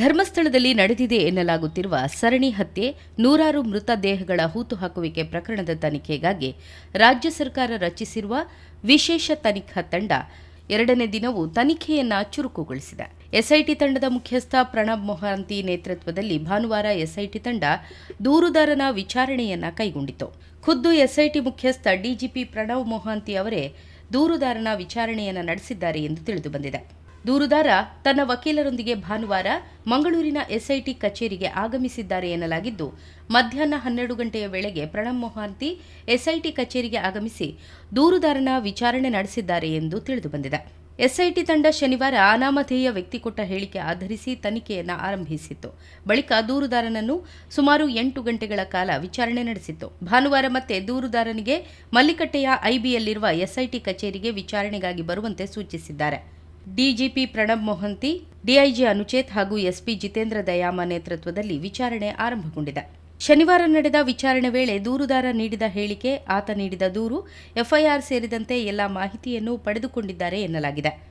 ಧರ್ಮಸ್ಥಳದಲ್ಲಿ ನಡೆದಿದೆ ಎನ್ನಲಾಗುತ್ತಿರುವ ಸರಣಿ ಹತ್ಯೆ, ನೂರಾರು ಮೃತದೇಹಗಳ ಹೂತು ಹಾಕುವಿಕೆ ಪ್ರಕರಣದ ತನಿಖೆಗಾಗಿ ರಾಜ್ಯ ಸರ್ಕಾರ ರಚಿಸಿರುವ ವಿಶೇಷ ತನಿಖಾ ತಂಡ ಎರಡನೇ ದಿನವೂ ತನಿಖೆಯನ್ನ ಚುರುಕುಗೊಳಿಸಿದೆ. ಎಸ್ಐಟಿ ತಂಡದ ಮುಖ್ಯಸ್ಥ ಪ್ರಣಬ್ ಮೊಹಾಂತಿ ನೇತೃತ್ವದಲ್ಲಿ ಭಾನುವಾರ ಎಸ್ಐಟಿ ತಂಡ ದೂರುದಾರನ ವಿಚಾರಣೆಯನ್ನ ಕೈಗೊಂಡಿತು ಖುದ್ದು ಎಸ್ಐಟಿ ಮುಖ್ಯಸ್ಥ ಡಿಜಿಪಿ ಪ್ರಣವ್ ಮೊಹಾಂತಿ ಅವರೇ ದೂರುದಾರನ ವಿಚಾರಣೆಯನ್ನ ನಡೆಸಿದ್ದಾರೆ ಎಂದು ತಿಳಿದುಬಂದಿದೆ ದೂರುದಾರ ತನ್ನ ವಕೀಲರೊಂದಿಗೆ ಭಾನುವಾರ ಮಂಗಳೂರಿನ ಎಸ್ಐಟಿ ಕಚೇರಿಗೆ ಆಗಮಿಸಿದ್ದಾರೆ ಎನ್ನಲಾಗಿದ್ದು, ಮಧ್ಯಾಹ್ನ ಹನ್ನೆರಡು ಗಂಟೆಯ ವೇಳೆಗೆ ಪ್ರಣಬ್ ಮೊಹಾಂತಿ ಎಸ್ಐಟಿ ಕಚೇರಿಗೆ ಆಗಮಿಸಿ ದೂರುದಾರನ ವಿಚಾರಣೆ ನಡೆಸಿದ್ದಾರೆ ಎಂದು ತಿಳಿದುಬಂದಿದೆ. ಎಸ್ಐಟಿ ತಂಡ ಶನಿವಾರ ಅನಾಮಧೇಯ ವ್ಯಕ್ತಿ ಕೊಟ್ಟ ಹೇಳಿಕೆ ಆಧರಿಸಿ ತನಿಖೆಯನ್ನು ಆರಂಭಿಸಿತ್ತು. ಬಳಿಕ ದೂರುದಾರನನ್ನು ಸುಮಾರು ಎಂಟು ಗಂಟೆಗಳ ಕಾಲ ವಿಚಾರಣೆ ನಡೆಸಿತ್ತು. ಭಾನುವಾರ ಮತ್ತೆ ದೂರುದಾರನಿಗೆ ಮಲ್ಲಿಕಟ್ಟೆಯ ಐಬಿಯಲ್ಲಿರುವ ಎಸ್ಐಟಿ ಕಚೇರಿಗೆ ವಿಚಾರಣೆಗಾಗಿ ಬರುವಂತೆ ಸೂಚಿಸಿದ್ದಾರೆ. ಡಿಜಿಪಿ ಪ್ರಣಬ್ ಮೊಹಂತಿ, ಡಿಐಜಿ ಅನುಚೇತ್ ಹಾಗೂ ಎಸ್ಪಿ ಜಿತೇಂದ್ರ ದಯಾಮ ನೇತೃತ್ವದಲ್ಲಿ ವಿಚಾರಣೆ ಆರಂಭಗೊಂಡಿದೆ. ಶನಿವಾರ ನಡೆದ ವಿಚಾರಣೆ ವೇಳೆ ದೂರುದಾರ ನೀಡಿದ ಹೇಳಿಕೆ, ಆತ ನೀಡಿದ ದೂರು, ಎಫ್ಐಆರ್ ಸೇರಿದಂತೆ ಎಲ್ಲ ಮಾಹಿತಿಯನ್ನು ಪಡೆದುಕೊಂಡಿದ್ದಾರೆ ಎನ್ನಲಾಗಿದೆ.